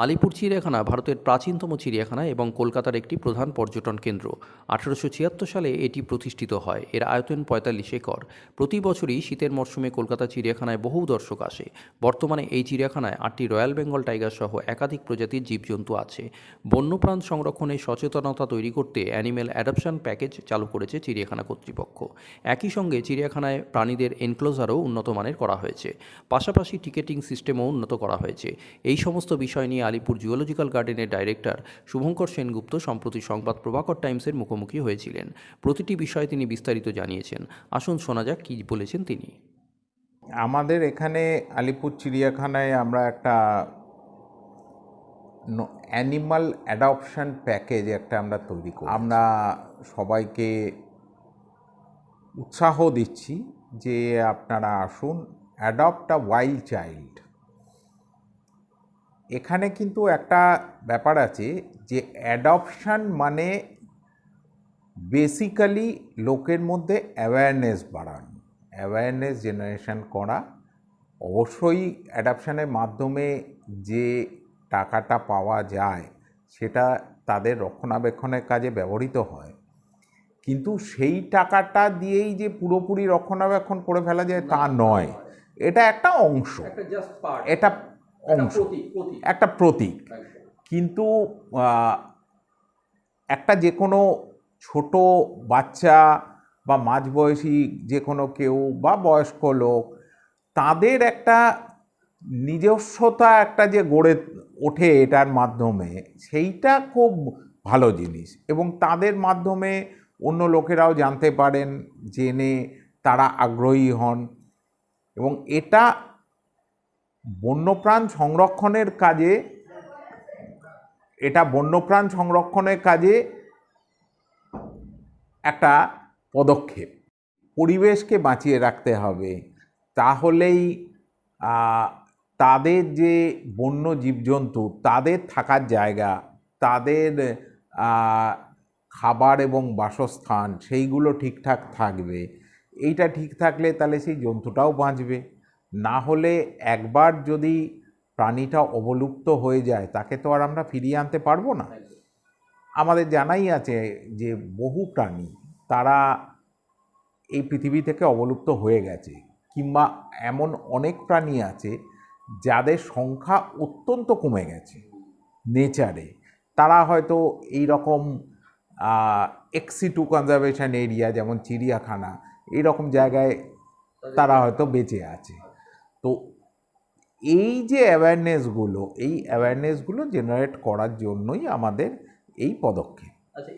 আলিপুর চিড়িয়াখানা ভারতের প্রাচীনতম চিড়িয়াখানা এবং কলকাতার একটি প্রধান পর্যটন কেন্দ্র। আঠারোশো ছিয়াত্তর সালে এটি প্রতিষ্ঠিত হয়। এর আয়তন পঁয়তাল্লিশ একর। প্রতি বছরই শীতের মরশুমে কলকাতা চিড়িয়াখানায় বহু দর্শক আসে। বর্তমানে এই চিড়িয়াখানায় আটটি রয়্যাল বেঙ্গল টাইগার সহ একাধিক প্রজাতির জীবজন্তু আছে। বন্যপ্রাণ সংরক্ষণে সচেতনতা তৈরি করতে অ্যানিমেল অ্যাডাপশন প্যাকেজ চালু করেছে চিড়িয়াখানা কর্তৃপক্ষ। একই সঙ্গে চিড়িয়াখানায় প্রাণীদের এনক্লোজারও উন্নত মানের করা হয়েছে। পাশাপাশি টিকেটিং সিস্টেমও উন্নত করা হয়েছে। এই সমস্ত বিষয় নিয়ে আলিপুর জুওলজিক্যাল গার্ডেনের ডাইরেক্টর শুভঙ্কর সেনগুপ্ত সম্প্রতি সংবাদ প্রভাকর টাইমসের মুখোমুখি হয়েছিলেন। প্রতিটি বিষয়ে তিনি বিস্তারিত জানিয়েছেন। আসুন শোনা যাক কী বলেছেন তিনি। আমাদের এখানে আলিপুর চিড়িয়াখানায় আমরা একটা অ্যানিমাল অ্যাডপশন প্যাকেজ একটা আমরা তৈরি করি আমরা সবাইকে উৎসাহ দিচ্ছি যে আপনারা আসুন অ্যাডপ্ট আ ওয়াইল্ড চাইল্ড এখানে কিন্তু একটা ব্যাপার আছে যে অ্যাডপশন মানে বেসিক্যালি লোকের মধ্যে অ্যাওয়ারনেস বাড়ানো অ্যাওয়ারনেস জেনারেশন করা। অবশ্যই অ্যাডাপশনের মাধ্যমে যে টাকাটা পাওয়া যায় সেটা তাদের রক্ষণাবেক্ষণের কাজে ব্যবহৃত হয়। কিন্তু সেই টাকাটা দিয়েই যে পুরোপুরি রক্ষণাবেক্ষণ করে ফেলা যায় তা নয়। এটা একটা অংশ। এটা অংশ। একটা প্রতীক। কিন্তু একটা যে কোনো ছোট বাচ্চা বা মাঝবয়সী যে কোনো কেউ বা বয়স্ক লোক তাদের একটা নিজস্বতা একটা যে গড়ে ওঠে এটার মাধ্যমে সেইটা খুব ভালো জিনিস। এবং তাদের মাধ্যমে অন্য লোকেরাও জানতে পারেন জেনে তারা আগ্রহী হন। এবং এটা বন্যপ্রাণ সংরক্ষণের কাজে, এটা বন্যপ্রাণ সংরক্ষণের কাজে একটা পদক্ষেপ। পরিবেশকে বাঁচিয়ে রাখতে হবে। তাহলেই তাদের যে বন্য জীবজন্তু, তাদের থাকার জায়গা, তাদের খাবার এবং বাসস্থান, সেইগুলো ঠিকঠাক থাকবে। এইটা ঠিক থাকলে তাহলে সেই জন্তুটাও বাঁচবে। না হলে একবার যদি প্রাণীটা অবলুপ্ত হয়ে যায়, তাকে তো আর আমরা ফিরিয়ে আনতে পারব না। আমাদের জানাই আছে যে, বহু প্রাণী তারা এই পৃথিবী থেকে অবলুপ্ত হয়ে গেছে, কিংবা এমন অনেক প্রাণী আছে যাদের সংখ্যা অত্যন্ত কমে গেছে নেচারে। তারা হয়তো এই রকম এক্সি টু কনজারভেশন এরিয়া যেমন চিড়িয়াখানা এই রকম জায়গায় তারা হয়তো বেঁচে আছে। তো এই যে অ্যাওয়ারনেসগুলো এই অ্যাওয়ারনেসগুলো জেনারেট করার জন্যই আমাদের এই পদক্ষেপ। আচ্ছা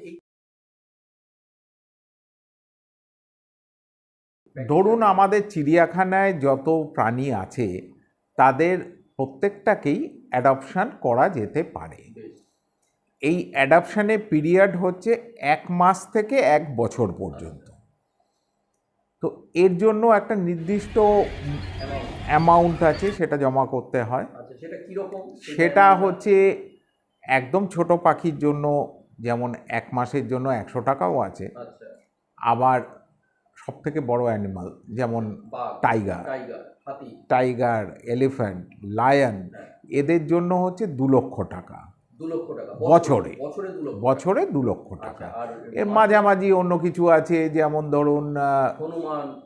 ধরুন আমাদের চিড়িয়াখানায় যত প্রাণী আছে তাদের প্রত্যেকটাকেই অ্যাডপশান করা যেতে পারে। এই অ্যাডপশানের পিরিয়ড হচ্ছে এক মাস থেকে এক বছর পর্যন্ত। তো এর জন্য একটা নির্দিষ্ট অ্যামাউন্ট আছে সেটা জমা করতে হয়। আচ্ছা সেটা হচ্ছে একদম ছোট পাখির জন্য যেমন এক মাসের জন্য একশো টাকাও আছে। আচ্ছা। আবার সব থেকে বড় অ্যানিমাল যেমন টাইগার টাইগার এলিফ্যান্ট লায়ন এদের জন্য হচ্ছে দু লক্ষ টাকা। বছরে। বছরে। দু লক্ষ টাকা। আচ্ছা, এর মাঝামাঝি অন্য কিছু আছে যেমন ধরুন হনুমান।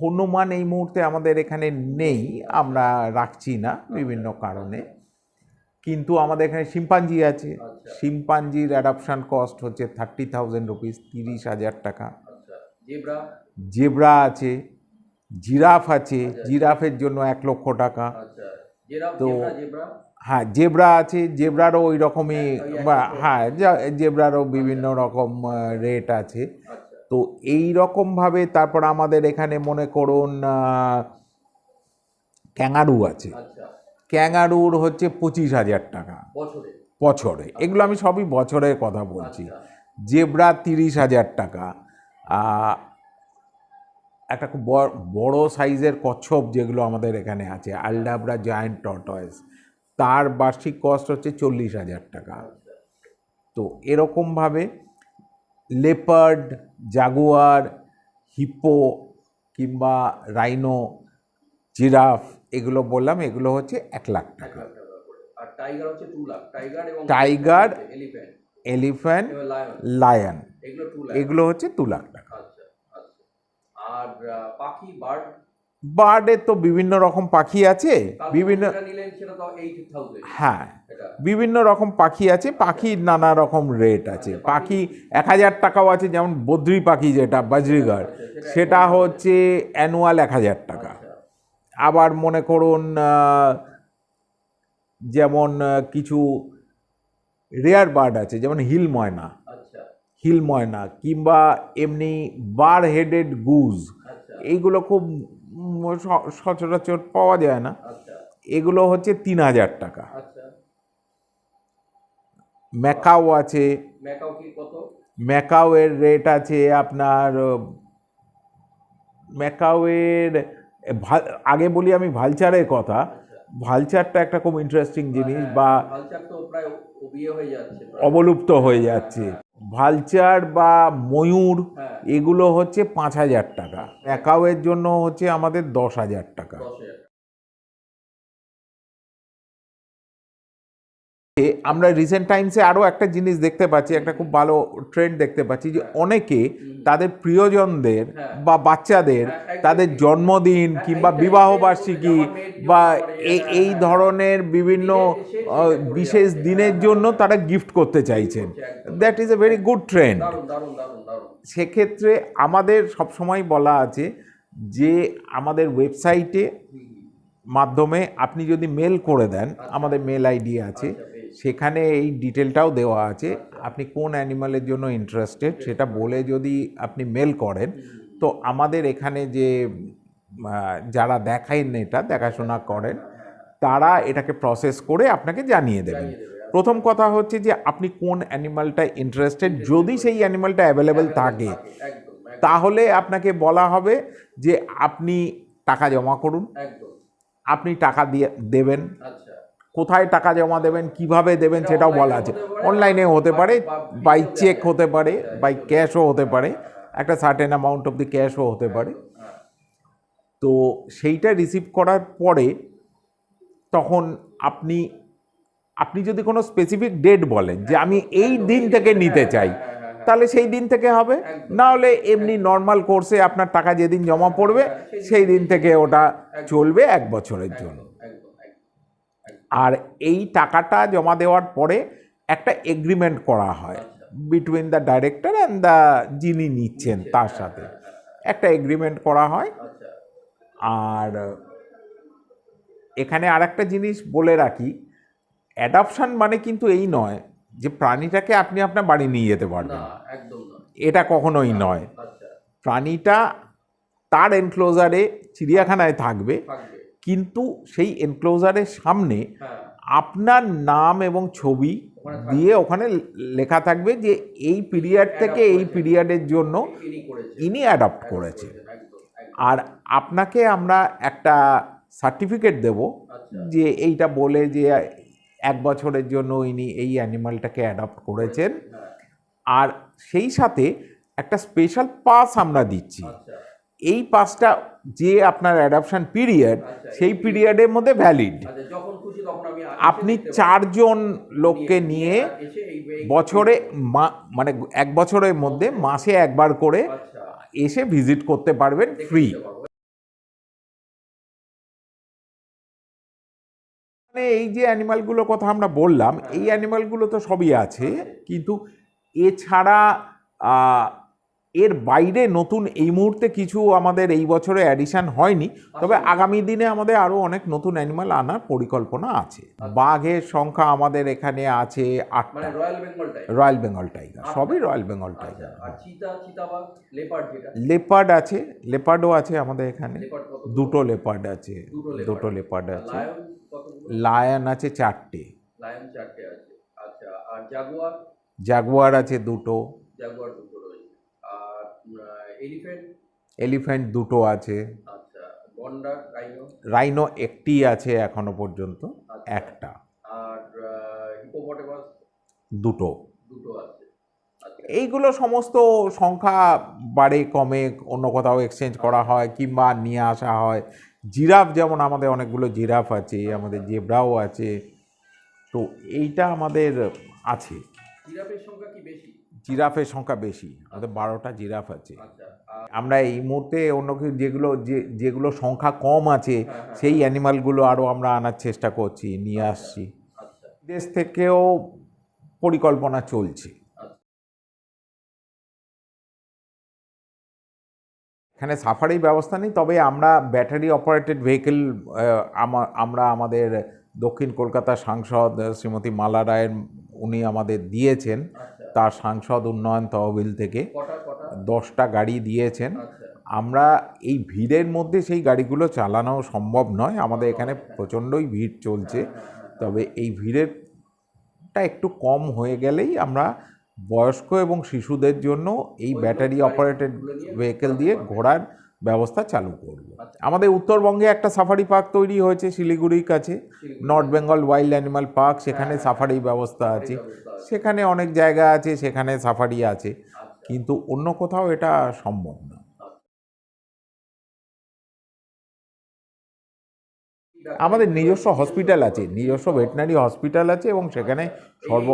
হনুমান এই মুহূর্তে আমাদের এখানে নেই আমরা রাখছি না বিভিন্ন কারণে। কিন্তু আমাদের এখানে শিম্পাঞ্জি আছে। আচ্ছা। শিম্পাঞ্জির অ্যাডাপশন কস্ট হচ্ছে থার্টি থাউজেন্ড রুপিস তিরিশ হাজার টাকা। আচ্ছা জেব্রা? আছে জিরাফ আছে। জিরাফের জন্য এক লক্ষ টাকা। আচ্ছা তো- হ্যাঁ জেব্রা আছে জেব্রারও ওই রকমই বা হ্যাঁ জেব্রারও বিভিন্ন রকম রেট আছে। আচ্ছা। তো এই রকমভাবে তারপর আমাদের এখানে মনে করুন আহ, ক্যাঙ্গারু আছে। আচ্ছা। ক্যাঙ্গারুর হচ্ছে পঁচিশ হাজার টাকা। বছরে? এগুলো আমি সবই বছরের কথা বলছি। আচ্ছা। জেব্রা তিরিশ হাজার টাকা। একটা খুব বড় বড় সাইজের কচ্ছপ যেগুলো আমাদের এখানে আছে আলডাবরা জায়ান্ট টর্টয়েস তার বার্ষিক কস্ট হচ্ছে চল্লিশ হাজার টাকা। তো এরকমভাবে লেপার্ড জাগুয়ার হিপো কিংবা রাইনো জিরাফ এগুলো বললাম এগুলো হচ্ছে এক লাখ টাকা। টাইগার হচ্ছে লাখ। টাইগার এবং Tiger, এলিফ্যান্ট এলিফ্যান্ট লায়ন এগুলো হচ্ছে দু লাখ টাকা। আচ্ছা আচ্ছা। আর পাখি বার্ড বার্ডের তো বিভিন্ন রকম পাখি আছে বিভিন্ন হ্যাঁ বিভিন্ন রকম পাখি আছে পাখির নানা রকম রেট আছে। পাখি এক হাজার টাকাও আছে যেমন বদ্রি পাখি যেটা বাজরিগার সেটা হচ্ছে অ্যানুয়াল এক হাজার টাকা। আচ্ছা। আবার মনে করুন যেমন কিছু রেয়ার বার্ড আছে যেমন হিল ময়না। আচ্ছা। হিল ময়না কিংবা এমনি বার হেডেড গুজ আচ্ছা। এইগুলো খুব সচরাচর পাওয়া যায় না। আচ্ছা। এগুলো হচ্ছে তিন হাজার টাকা। আচ্ছা। ম্যাকাও আছে। ম্যাকাও ম্যাকাওয়ের রেট আছে আপনার ম্যাকাওয়ের আগে বলি আমি ভালচারের কথা। আচ্ছা। ভালচারটা একটা খুব ইন্টারেস্টিং জিনিস হ্যাঁ, বা প্রায়। অবলুপ্ত হয়ে যাচ্ছে। ভালচার বা ময়ূর হ্যাঁ। এগুলো হচ্ছে পাঁচ হাজার টাকা। একাউয়ের জন্য হচ্ছে আমাদের দশ হাজার টাকা। আমরা রিসেন্ট টাইমসে আরও একটা জিনিস দেখতে পাচ্ছি একটা খুব ভালো ট্রেন্ড দেখতে পাচ্ছি যে অনেকে তাদের প্রিয়জনদের হ্যাঁ। বা বাচ্চাদের হ্যাঁ, তাদের জন্মদিন হ্যাঁ, কিংবা এইটা- বিবাহ বার্ষিকী বলছি, আমার মেয়ের জন্য বা এই। ধরনের বিভিন্ন বিশেষ দিনের জন্য তারা গিফট করতে চাইছেন। That is a very good trend সেক্ষেত্রে আমাদের সবসময় বলা আছে যে আমাদের ওয়েবসাইটে মাধ্যমে আপনি যদি মেল করে দেন আমাদের মেল আইডি আছে। আচ্ছা। সেখানে এই ডিটেলটাও দেওয়া আছে। আপনি কোন অ্যানিমালের জন্য ইন্টারেস্টেড সেটা বলে যদি আপনি মেল করেন তো আমাদের এখানে যে যারা দেখেন এটা দেখাশোনা করেন তারা এটাকে প্রসেস করে আপনাকে জানিয়ে দেবেন। প্রথম কথা হচ্ছে যে আপনি কোন অ্যানিমালটা ইন্টারেস্টেড যদি সেই অ্যানিমালটা অ্যাভেলেবেল থাকে তাহলে আপনাকে বলা হবে যে আপনি টাকা জমা করুন। আপনি টাকা দিয়ে দেবেন। আচ্ছা। কোথায় টাকা জমা দেবেন কীভাবে দেবেন সেটাও বলা আছে। অনলাইনে হতে পারে বাই চেক হতে পারে বাই ক্যাশও হতে পারে একটা সার্টেন অ্যামাউন্ট অফ দি ক্যাশও হতে পারে। হ্যাঁ, তো সেইটা রিসিভ করার পরে তখন আপনি আপনি যদি কোনো স্পেসিফিক ডেট বলেন যে আমি এই দিন থেকে নিতে চাই হ্যাঁ, হ্যাঁ, হ্যাঁ। তাহলে সেই দিন থেকে হবে। না হলে এমনি নর্মাল কোর্সে আপনার টাকা যেদিন জমা পড়বে হ্যাঁ, সেই দিন থেকে ওটা চলবে এক বছরের জন্য। আর এই টাকাটা জমা দেওয়ার পরে একটা এগ্রিমেন্ট করা হয় between the director and the যিনি নিচ্ছেন তার সাথে। একটা এগ্রিমেন্ট করা হয়। আচ্ছা। আর এখানে আর একটা জিনিস বলে রাখি অ্যাডপশন মানে কিন্তু এই নয় যে প্রাণীটাকে আপনি আপনার বাড়ি নিয়ে যেতে পারবেন। এটা কখনোই নয়। আচ্ছা। প্রাণীটা তার এনক্লোজারে চিড়িয়াখানায় থাকবে। কিন্তু সেই এনক্লোজারের সামনে হ্যাঁ। আপনার নাম এবং ছবি দিয়ে ওখানে লেখা থাকবে যে এই পিরিয়ড থেকে এই পিরিয়ডের জন্য ইনি অ্যাডপ্ট করেছে। আর আপনাকে আমরা একটা সার্টিফিকেট দেব আচ্ছা। যে এইটা বলে যে এক বছরের জন্য ইনি এই অ্যানিমালটাকে অ্যাডপ্ট করেছেন। হ্যাঁ। আর সেই সাথে একটা স্পেশাল পাস আমরা দিচ্ছি। আচ্ছা। এই পাসটা যে আপনার অ্যাডাপশন পিরিয়ড আচ্ছা, সেই পিরিয়ডের মধ্যে ভ্যালিড আচ্ছা আপনি চারজন লোককে নিয়ে বছরে মানে এক বছরের মধ্যে মাসে একবার করে আচ্ছা। এসে ভিজিট করতে পারবেন ফ্রি মানে এই যে অ্যানিমালগুলোর কথা আমরা বললাম এই অ্যানিমালগুলো তো সবই আছে কিন্তু এছাড়া এর বাইরে নতুন এই মুহূর্তে কিছু আমাদের এই বছরে অ্যাডিশন হয়নি তবে আগামী দিনে আমাদের আরও অনেক নতুন অ্যানিমাল আনার পরিকল্পনা আছে। বাঘের সংখ্যা আমাদের এখানে আছে আটটা royal Bengal royal Bengal tiger সবই রয়্যাল বেঙ্গল আচ্ছা। টাইগার লেপার্ড আছে লেপার্ডও আছে আমাদের এখানে। দুটো লেপার্ড আছে। দুটো লেপার্ড আছে। লায়ন আছে চারটে। লায়ন চারটে আছে। আচ্ছা আর জাগুয়ার জাগুয়ার আছে দুটো। জাগুয়ার দুটো। এলিফ্যান্ট এলিফ্যান্ট দুটো আছে। আচ্ছা রাইনো রাইনো একটি আছে এখনও পর্যন্ত আচ্ছা। একটা। আর হিপোপটেমাস দুটো। দুটো আছে। আচ্ছা। এইগুলো সমস্ত সংখ্যা বাড়ে কমে অন্য কোথাও এক্সচেঞ্জ করা হয় কিংবা নিয়ে আসা হয়। জিরাফ যেমন আমাদের অনেকগুলো জিরাফ আছে আমাদের জেব্রাও আছে। তো এইটা আমাদের আছে। জিরাফের সংখ্যা কি বেশি? জিরাফের সংখ্যা বেশি আমাদের বারোটা জিরাফ আছে। আচ্ছা আমরা এই মুহূর্তে অন্য কিছু যেগুলো যে যেগুলো সংখ্যা কম আছে সেই অ্যানিমালগুলো আরও আমরা আনার চেষ্টা করছি নিয়ে আসছি। আচ্ছা। দেশ থেকেও পরিকল্পনা চলছে। এখানে সাফারি ব্যবস্থা নেই তবে আমরা ব্যাটারি অপারেটেড ভেহিকেল আমরা আমাদের দক্ষিণ কলকাতা সাংসদ শ্রীমতী মালা রায়ের উনি আমাদের দিয়েছেন। আচ্ছা। তার সাংসদ উন্নয়ন তহবিল থেকে দশটা গাড়ি দিয়েছেন। আচ্ছা। আমরা এই ভিড়ের মধ্যে সেই গাড়িগুলো চালানো সম্ভব নয়। আমাদের এখানে প্রচণ্ডই ভিড় চলছে। তবে এই ভিড়েরটা একটু কম হয়ে গেলেই আমরা বয়স্ক এবং শিশুদের জন্য এই ব্যাটারি অপারেটেড ভেহিকেল দিয়ে ঘোরার ব্যবস্থা চালু করব। আমাদের উত্তরবঙ্গে একটা সাফারি পার্ক তৈরি হয়েছে শিলিগুড়ির কাছে। North Bengal wild animal park সেখানে সাফারি ব্যবস্থা আছে। সেখানে অনেক জায়গা আছে সেখানে সাফারি আছে। কিন্তু অন্য কোথাও এটা সম্ভব না। আমাদের নিজস্ব হসপিটাল আছে নিজস্ব ভেটেনারি হসপিটাল আছে এবং সেখানে সর্ব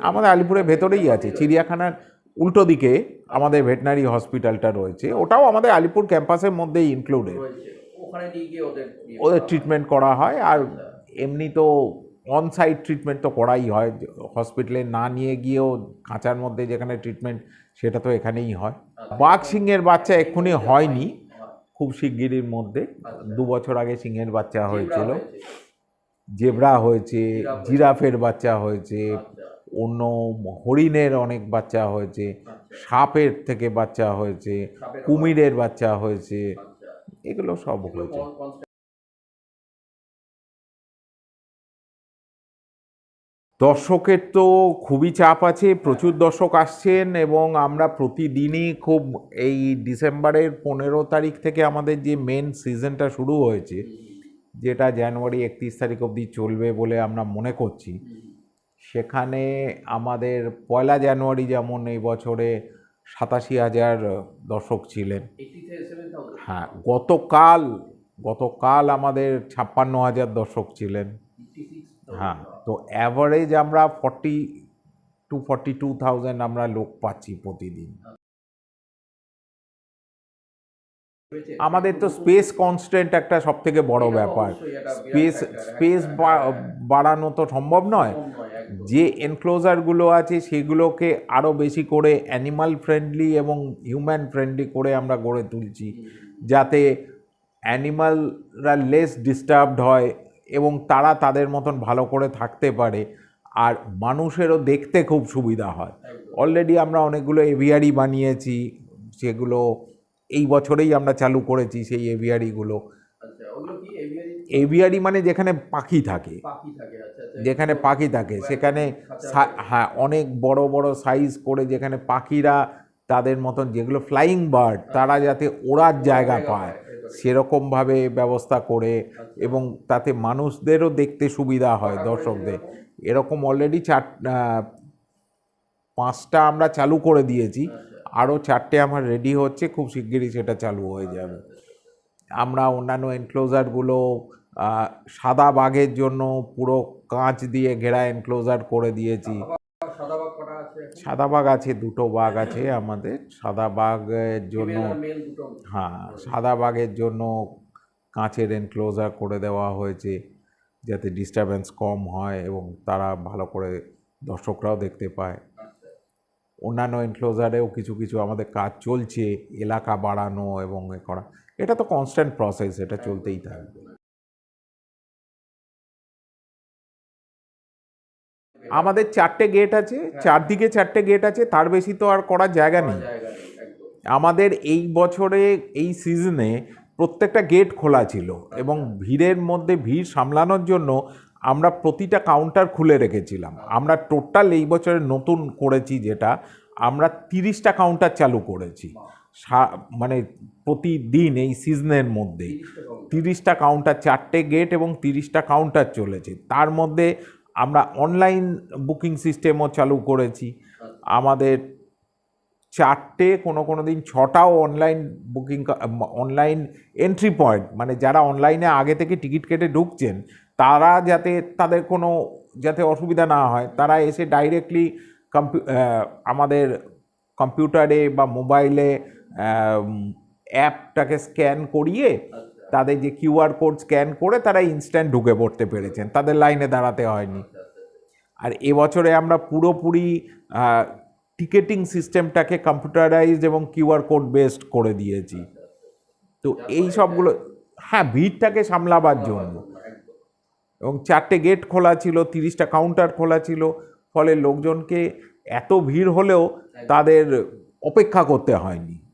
আমাদের আলিপুরের ভেতরেই আছে চিড়িয়াখানার উল্টো দিকে আমাদের ভেটেনারি হসপিটালটা রয়েছে ওটাও আমাদের আলিপুর ক্যাম্পাসের মধ্যেই ইনক্লুডেড ওখানে নিয়ে গিয়ে ওদের ট্রিটমেন্ট করা হয় আর এমনি তো অন সাইট ট্রিটমেন্ট তো করাই হয় হসপিটালে না নিয়ে গিয়েও খাঁচার মধ্যে যেখানে ট্রিটমেন্ট সেটা তো এখানেই হয়। বাঘ সিংহের বাচ্চা এক্ষুনি হয়নি খুব শিগগিরির মধ্যে দু বছর আগে সিংহের বাচ্চা হয়েছিল। জেব্রা হয়েছে জিরাফের বাচ্চা হয়েছে। অন্য হরিণের অনেক বাচ্চা হয়েছে সাপের থেকে বাচ্চা হয়েছে কুমিরের বাচ্চা হয়েছে এগুলো সব হয়েছে। দর্শকের তো খুবই চাপ আছে প্রচুর দর্শক আসছেন এবং আমরা প্রতিদিনই খুব এই ডিসেম্বরের পনেরো তারিখ থেকে আমাদের যে মেন সিজনটা শুরু হয়েছে যেটা জানুয়ারি একত্রিশ তারিখ অবধি চলবে বলে আমরা মনে করছি। সেখানে আমাদের পয়লা জানুয়ারি যেমন এই বছরে সাতাশি হাজার দর্শক ছিলেন। হ্যাঁ গতকাল গতকাল আমাদের ছাপ্পান্ন হাজার দর্শক ছিলেন। হ্যাঁ তো অ্যাভারেজ আমরা forty two forty two thousand আমরা লোক পাচ্ছি প্রতিদিন। আমাদের তো স্পেস কনস্ট্যান্ট একটা সব থেকে বড় ব্যাপার। স্পেস স্পেস বাড়ানো তো সম্ভব নয়। যে এনক্লোজারগুলো আছে সেগুলোকে আরও বেশি করে অ্যানিমাল ফ্রেন্ডলি এবং হিউম্যান ফ্রেন্ডলি করে আমরা গড়ে তুলছি। যাতে অ্যানিমালরা লেস ডিস্টার্বড হয় এবং তারা তাদের মতন ভালো করে থাকতে পারে। আর মানুষেরও দেখতে খুব সুবিধা হয়। অলরেডি আমরা অনেকগুলো এভিয়ারি বানিয়েছি সেগুলো এই বছরেই আমরা চালু করেছি সেই এভিয়ারিগুলো। এভিয়ারি? মানে যেখানে পাখি থাকে। যেখানে পাখি থাকে সেখানে হ্যাঁ অনেক বড় বড় সাইজ করে যেখানে পাখিরা তাদের মতন যেগুলো ফ্লাইং বার্ড তারা যাতে ওড়ার জায়গা পায় সেরকমভাবে ব্যবস্থা করে এবং তাতে মানুষদেরও দেখতে সুবিধা হয় দর্শকদের। এরকম অলরেডি চার পাঁচটা আমরা চালু করে দিয়েছি। আরও চারটে আমার রেডি হচ্ছে খুব শিগগিরই সেটা চালু হয়ে যাবে। আমরা অন্যান্য এনক্লোজারগুলো সাদা বাঘের জন্য পুরো কাঁচ দিয়ে ঘেরা এনক্লোজার করে দিয়েছি। সাদা বাঘ আছে দুটো বাঘ আছে আমাদের। সাদা বাঘের জন্য হ্যাঁ সাদা বাঘের জন্য কাঁচের এনক্লোজার করে দেওয়া হয়েছে যাতে ডিস্টারবেন্স কম হয় এবং তারা ভালো করে দর্শকরাও দেখতে পায়। অন্যান্য এনক্লোজারেও কিছু কিছু আমাদের কাজ চলছে এলাকা বাড়ানো এবং এ করা। এটা তো কনস্ট্যান্ট প্রসেস এটা চলতেই থাকবে। আমাদের চারটে গেট আছে চারদিকে চারটে গেট আছে তার বেশি তো আর করার জায়গা নেই। আমাদের এই বছরে এই সিজনে প্রত্যেকটা গেট খোলা ছিল এবং ভিড়ের মধ্যে ভিড় সামলানোর জন্য আমরা প্রতিটা কাউন্টার খুলে রেখেছিলাম। আমরা টোটাল এই বছরে নতুন করেছি যেটা, আমরা তিরিশটা কাউন্টার চালু করেছি। মানে প্রতিদিন এই সিজনের মধ্যে তিরিশটা কাউন্টার চারটে গেট এবং তিরিশটা কাউন্টার চলেছে। তার মধ্যে আমরা অনলাইন বুকিং সিস্টেমও চালু করেছি। আমাদের চারটে কোনো কোনো দিন ছটাও online booking online entry point মানে যারা অনলাইনে আগে থেকে টিকিট কেটে ঢুকছেন তারা যাতে তাদের কোনো যাতে অসুবিধা না হয় তারা এসে ডাইরেক্টলি কম্পিউ আমাদের কম্পিউটারে বা মোবাইলে অ্যাপটাকে স্ক্যান করিয়ে তাদের যে কিউআর কোড স্ক্যান করে তারা ইনস্ট্যান্ট ঢুকে পড়তে পেরেছেন। তাদের লাইনে দাঁড়াতে হয়নি। আর এবছরে আমরা পুরোপুরি টিকেটিং সিস্টেমটাকে কম্পিউটারাইজড এবং কিউআর কোড বেসড করে দিয়েছি। তো এই সবগুলো হ্যাঁ ভিড়টাকে সামলাবার জন্য। এবং চারটে গেট খোলা ছিল, তিরিশটা কাউন্টার খোলা ছিল, ফলে লোকজনকে এত ভিড় হলেও তাদের অপেক্ষা করতে হয়নি।